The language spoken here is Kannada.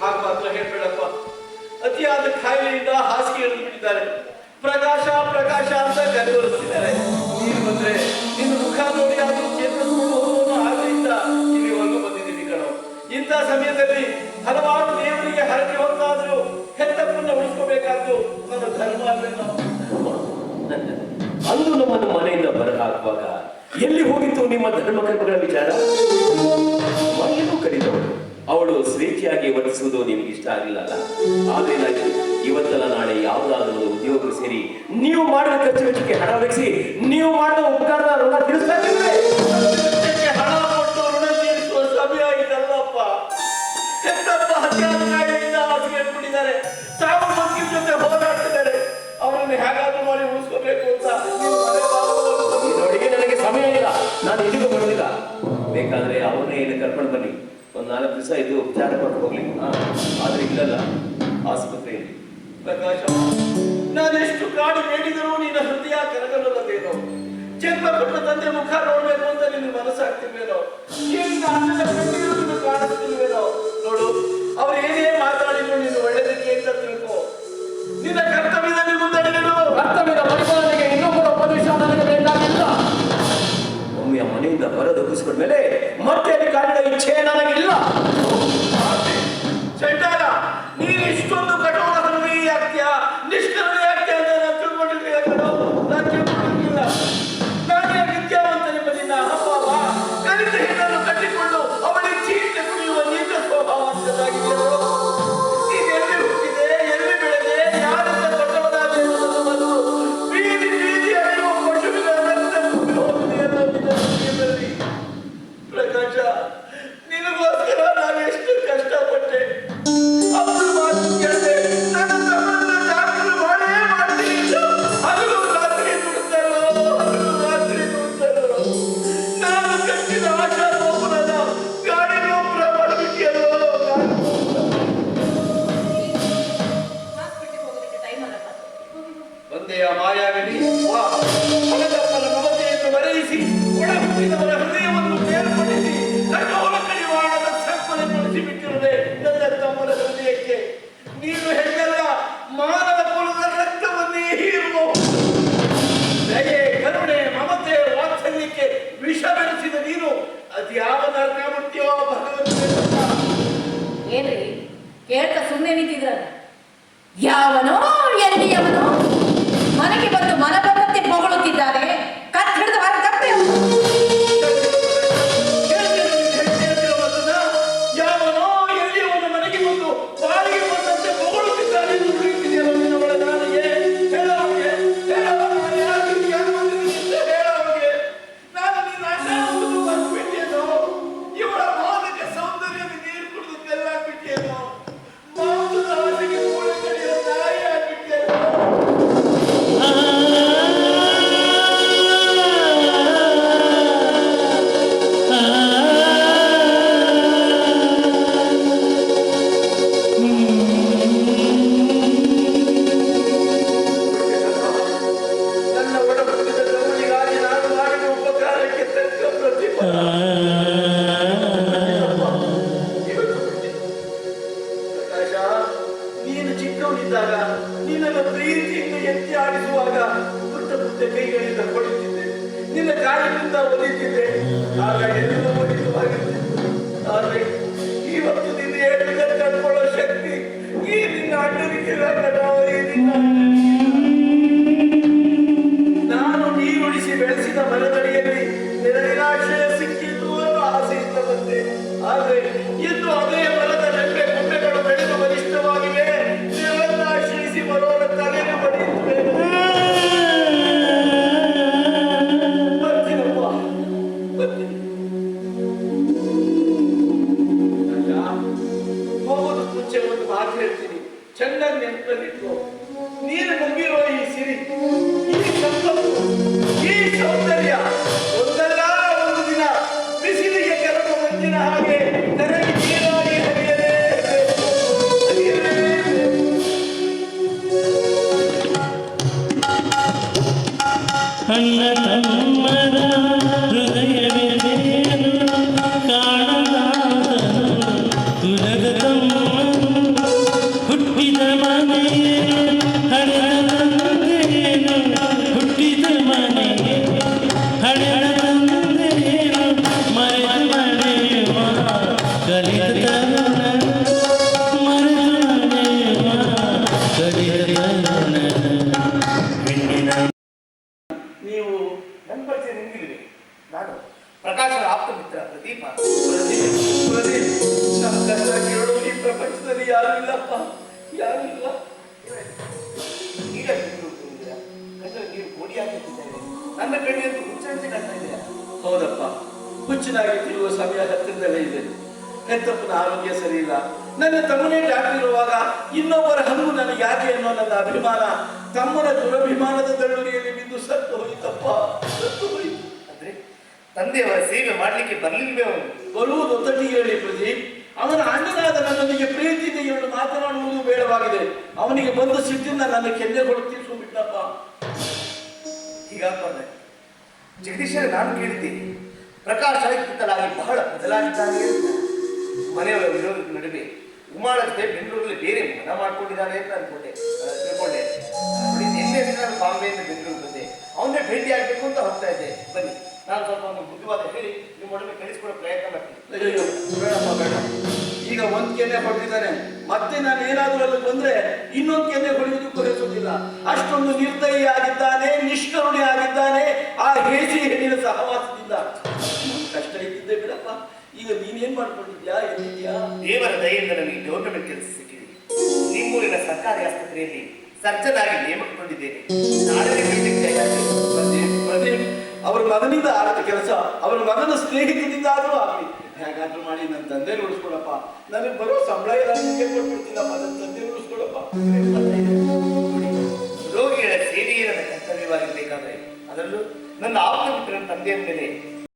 ಹಾಗೆ ಮಾತ್ರ ಹೇಳ್ಬೇಡಪ್ಪ. ಅತಿಯಾದ ಖಾಯಿಲೆಯಿಂದ ಹಾಸಿಗೆ ಹಿಡಿದು ಬಿಟ್ಟಿದ್ದಾರೆ. ಪ್ರಕಾಶ ಪ್ರಕಾಶ ಅಂತ ಕರೆದೊರಿಸ್ತಿದ್ದಾರೆ ನೀನು ಬಂದ್ರೆ ನಿನ್ನ ಮುಖ ನೋಡಿ ಅದು ಆದ್ರಿಂದ ಇಲ್ಲಿ ಒಂದು ಬಂದಿದ್ದೀನಿ ಕಣೋ. ಇಂಥ ಸಮಯದಲ್ಲಿ ಹಲವಾರು ದೇವರಿಗೆ ಹರಕೆ ಹೊತ್ತಾದರೂ ಹೆತ್ತಪ್ಪನ್ನ ಉಳಿಸ್ಕೋಬೇಕಾದ್ದು ನನ್ನ ಧರ್ಮ ಅಂದು ನಮ್ಮನ್ನು ಮನೆಯಿಂದ ಹೊರಹಾಕುವಾಗ ಎಲ್ಲಿ ಹೋಗಿತ್ತು ನಿಮ್ಮ ಧರ್ಮ ಕರ್ಮಗಳ ವಿಚಾರ? ಮನೆಯನ್ನು ಕರೆದವಳು ಅವಳು ಸ್ವೇಚ್ಛೆಯಾಗಿ ವರ್ತಿಸುವುದು ನಿಮಗೆ ಇಷ್ಟ ಆಗಲಿಲ್ಲ ಅಲ್ಲ ಆದ್ರೆ ಏನಾಯ್ತು ಇವತ್ತಲ್ಲ ನಾಳೆ ಯಾವುದಾದ್ರೂ ಒಂದು ಉದ್ಯೋಗ ಸೇರಿ ನೀವು ಮಾಡಿದ ಖರ್ಚು ವೆಚ್ಚಕ್ಕೆ ಹಣ ಒದಗಿಸಿ ನೀವು ಮಾಡಿದ ಉಪಕಾರದ ಋಣ ತಿಳಿಸ್ತಾ ಹಣ ಕೊಟ್ಟು ಋಣ ತೀರಿಸುವ ಸಮಯ ಇದಲ್ಲಪ್ಪ. ಹೆತ್ತಪ್ಪ ಹತ್ಯಾದ ಕಾಯಿಲೆಯಿಂದ ಹಾಸಿಗೆ ಸಾವು ಬದುಕಿನ ಜೊತೆ ಹೋರಾಡ್ತಿದ್ದಾರೆ. ಅವರನ್ನು ಹೇಗಾದ್ರೂ ಮಾಡಿ ಉಳಿಸ್ಕೋಬೇಕು ಅಂತ ನೋಡಿ ನನಗೆ ಸಮಯ ಇಲ್ಲ. ನಾನು ಬರೋದಿಲ್ಲ ಬೇಕಾದ್ರೆ ಅವ್ರನ್ನೇ ಇಲ್ಲಿ ಕರ್ಕೊಂಡು ಬನ್ನಿ. ಒಂದ್ ನಾಲ್ಕು ದಿವಸ ಇದು ಉಪಚಾರ ಕೊಟ್ಟು ಹೋಗ್ಲಿ. ಆದ್ರೆ ಇಲ್ಲಲ್ಲ ಆಸ್ಪತ್ರೆಯಲ್ಲಿ. ಪ್ರಕಾಶ ನಾನೆಷ್ಟು ಕಾಡು ಹೇಳಿದರೂ ನಿನ್ನ ಹೃದಯ ಕರಗಲ್ಲದೇನೋ ಜನ್ಮ ಕೊಟ್ಟ ತಂದೆ ಮುಖ ನೋಡ್ಬೇಕು ಅಂತ ನಿನ್ನ ಮನಸ್ಸಾಗ್ತಿಲ್ವೇನೋ ನಿನ್ನ ನಿನ್ನ ಕಾಣಿಸ್ತಿಲ್ವೇನೋ ನೋಡು ಅವ್ರು ಏನೇ ಮಾತಾಡಿದ್ರು ನೀನು ಒಳ್ಳೆದಕ್ಕೆ ಅಂತ ತಿಳ್ಕೋ. ನಿನ್ನ ಕರ್ತವ್ಯದಲ್ಲಿ ಮುಂದಡಿಗಳು ಕರ್ತವ್ಯದ ಪರಿಪಾಲನೆಗೆ ಇನ್ನೊಬ್ಬರ ಉಪದೇಶ ನನಗೆ ಬೇಕಾಗಿಲ್ಲ. ಒಮ್ಮೆ ಆ ಮನೆಯಿಂದ ಹೊರದೊಪ್ಪಿಸಿಕೊಂಡ ಮೇಲೆ చేయాలని వెళ్ళినా ಬೆಳೆಸಿದ ನೀನು ಅದ್ಯಾವ ನರಕ ಮುಟ್ಟ್ಯೋ ಭಗವಂತ ಏನ್ರಿ ಕೇಳ್ತಾ ಸುಮ್ಮನೆ ನಿಂತಿದ್ರ ಯಾವನೋ ಎಲ್ಲಿಯವನೋ ನೀನು ನಿನ್ನ ಪ್ರೀತಿಯಿಂದ ಎತ್ತಿ ಆಡಿಸುವಾಗ ಪುಟ್ಟ ಪುಟ್ಟ ಕೈಗಳಿಂದ ಕೊಡುತ್ತಿದ್ದೆ ನಿನ್ನ ಕಾಲಿನಿಂದ ಒಲಿತಿದ್ದೆ. ಆಗ ಎಲ್ಲ ಒಲಿತವಾಗಿದ್ದೆ ಆದರೆ ಇವತ್ತು ನಿನ್ನ ಹೇಳಿದ ಕಟ್ಕೊಳ್ಳೋ ಶಕ್ತಿ ಈ ನಿನ್ನ ಅಣ್ಣನಿಗಿಲ್ಲ ಹೇಳ್ತೀನಿ ಚೆನ್ನಾಗಿ ನೀರು ನಂಬಿರೋ ಈ ಸಿರಿ, ಈ ಸಂಪತ್ತು ಸೌಂದರ್ಯ ಒಂದಲ್ಲ ಒಂದು ದಿನ ಬಿಸಿಲಿಗೆ ಮಂಜಿನ ಹಾಗೆ. ನೀವು ನನ್ನ ಪರಿಚಯ ನಾನು ಪ್ರಕಾಶನ ಆಪ್ತ ಮಿತ್ರ ಪ್ರದೀಪ ಪ್ರದೀಪ್ ಪ್ರದೀಪ್, ನಮ್ಮ ಕಷ್ಟ ಕೇಳು ಈ ಪ್ರಪಂಚದಲ್ಲಿ ಯಾರು ಇಲ್ಲಪ್ಪ, ಯಾರು ಇಲ್ಲ. ಈಗ ನೀರು ಕೋಡಿ ಹಾಕುತ್ತಿದ್ದೆ ನನ್ನ ಕಣ್ಣೆಂದು ಹುಚ್ಚಂತೆ ಕಾಣ್ತಾ ಇದೆಯಾ? ಹೌದಪ್ಪ. ಹುಚ್ಚನಾಗಿ ತಿರುವ ಸಮಯ ಹತ್ತಿರದಲ್ಲೇ ಇದೆ. ಹೆತ್ತಪ್ಪನ ಆರೋಗ್ಯ ಸರಿ ಇಲ್ಲ. ನನ್ನ ತಮ್ಮನೇ ಡಾಕ್ಟರ್ ಇರುವಾಗ ಇನ್ನೊಬ್ಬರ ಹಲ್ಲು ನನಗೆ ಯಾಕೆ ಅನ್ನೋ ನನ್ನ ಅಭಿಮಾನ ತಮ್ಮನ ದುರಭಿಮಾನದ ದಳುವಿಯಲ್ಲಿ ಬಿದ್ದು ಸತ್ತು ಹೋಯಿತಪ್ಪ ಸತ್ತು ಹೋಯಿತು. ಅಂದ್ರೆ ತಂದೆಯವರ ಸೇವೆ ಮಾಡ್ಲಿಕ್ಕೆ ಬರಲಿಲ್ವೇ ಅವನು? ಬರುವುದು ತಟಿ ಹೇಳಿ ಪ್ರದೀಪ್ ಅವನ ಅಣ್ಣನಾದ ನನ್ನೊಂದಿಗೆ ಪ್ರೀತಿಯಿಂದ ಎಂದು ಮಾತನಾಡುವುದು ಬೇಡವಾಗಿದೆ. ಅವನಿಗೆ ಬಂದ ಸಿಟ್ಟಿಂದ ನನ್ನ ಕೆನ್ನೆಗಳು ಬಿಟ್ಟಪ್ಪ ಹೀಗಾಗ್ಬಾರ್ದು ಜಗದೀಶರ ನಾನು ಕೇಳಿದ್ದೀನಿ. ಪ್ರಕಾಶ ಕಿತ್ತಲಾಗಿ ಬಹಳ ಬದಲಾಗಿದ್ದಾನೆ ಮನೆಯವರ ವಿರೋಧದ ನಡುವೆ ಉಮಾಳ ಜೊತೆ ಬೆಂಗಳೂರಲ್ಲಿ ಬೇರೆ ಮನ ಮಾಡ್ಕೊಂಡಿದ್ದಾನೆ ಅಂತ ಅನ್ಕೊಂಡೆ. ತಿಳ್ಕೊಂಡೆ. ನಿನ್ನೆ ದಿನ ಬಾಂಬೆಯಿಂದ ಬೆಂಗಳೂರು ಬಂದೆ. ಅವನೇ ಭೇಟಿ ಆಗಬೇಕು ಅಂತ ಹೋಗ್ತಾ ಇದ್ದೆ. ಬನ್ನಿ, ನಾನು ಸ್ವಲ್ಪ ಒಂದು ಬುದ್ಧಿವಾದ ಹೇಳಿ ನಿಮ್ಮ ಒಡನೆ ಕಳಿಸ್ಕೊಡೋ ಪ್ರಯತ್ನ ಮಾಡ್ತೀನಿ. ಅಯ್ಯೋ ಬೇಡ. ಈಗ ಒಂದ್ ಕೆನ್ನೆ ಹೊಡೆದಿದ್ದಾನೆ. ಮತ್ತೆ ನಾನು ಏನಾದರೂ ಅಲ್ಲಿ ಬಂದ್ರೆ ಇನ್ನೊಂದ್ ಕೆನ್ನೆ ಹೊಡೆಯುವುದಕ್ಕೂ ಹೆಸರಿಲ್ಲ ಅಷ್ಟೊಂದು ನಿರ್ದಯಿ ಆಗಿದ್ದಾನೆ, ನಿಷ್ಕರುಣೆ ಆಗಿದ್ದಾನೆ. ಆ ಹೇಸಿ ಹೆಣ್ಣಿನ ಸಹವಾಸದಿಂದ. ಕಷ್ಟ ಇದ್ದಿದ್ದೆ ಬಿಡಪ್ಪ. ಈಗ ನೀನೇನ್ ಮಾಡ್ಕೊಂಡಿದ್ಯಾ ಎಲ್ಲಿದ್ಯಾ? ದೇವರ ದಯೆಯಿಂದ ನನಗೆ ಗೌರ್ಮೆಂಟ್ ಕೆಲಸ ಸಿಕ್ಕಿದೆ. ನಿಮ್ಮೂರಿನ ಸರ್ಕಾರಿ ಆಸ್ಪತ್ರೆಯಲ್ಲಿ ಸರ್ಜನ್ ಆಗಿ ನೇಮಕಗೊಂಡಿದ್ದೇನೆ ಪ್ರದೀಪ್ ಅವ್ರ ಮಗನಿಂದ ಆಗದ ಕೆಲಸ ಅವ್ರ ಮಗನ ಸ್ನೇಹಿತನಿಂದ ಆದ್ರೂ ಆಗಲಿ. ಹೇಗಾದ್ರೂ ಮಾಡಿ ನನ್ನ ತಂದೆ ನೋಡಿಸ್ಕೊಡಪ್ಪ ನನಗೆ ಬರೋ ಸಂಬಳ ಎಲ್ಲ ಕೊಟ್ಬಿಡ್ತೀನಪ್ಪ. ನನ್ನ ತಂದೆ ನೋಡಿಸ್ಕೊಡಪ್ಪ ರೋಗಿಗಳ ಸೇವೆಯೇ ನನ್ನ ಕರ್ತವ್ಯವಾಗಿರ್ಬೇಕಾದ್ರೆ ಅದರಲ್ಲೂ ನನ್ನ ಆಪ್ತ ಮಿತ್ರನ ತಂದೆಯ ಮೇಲೆ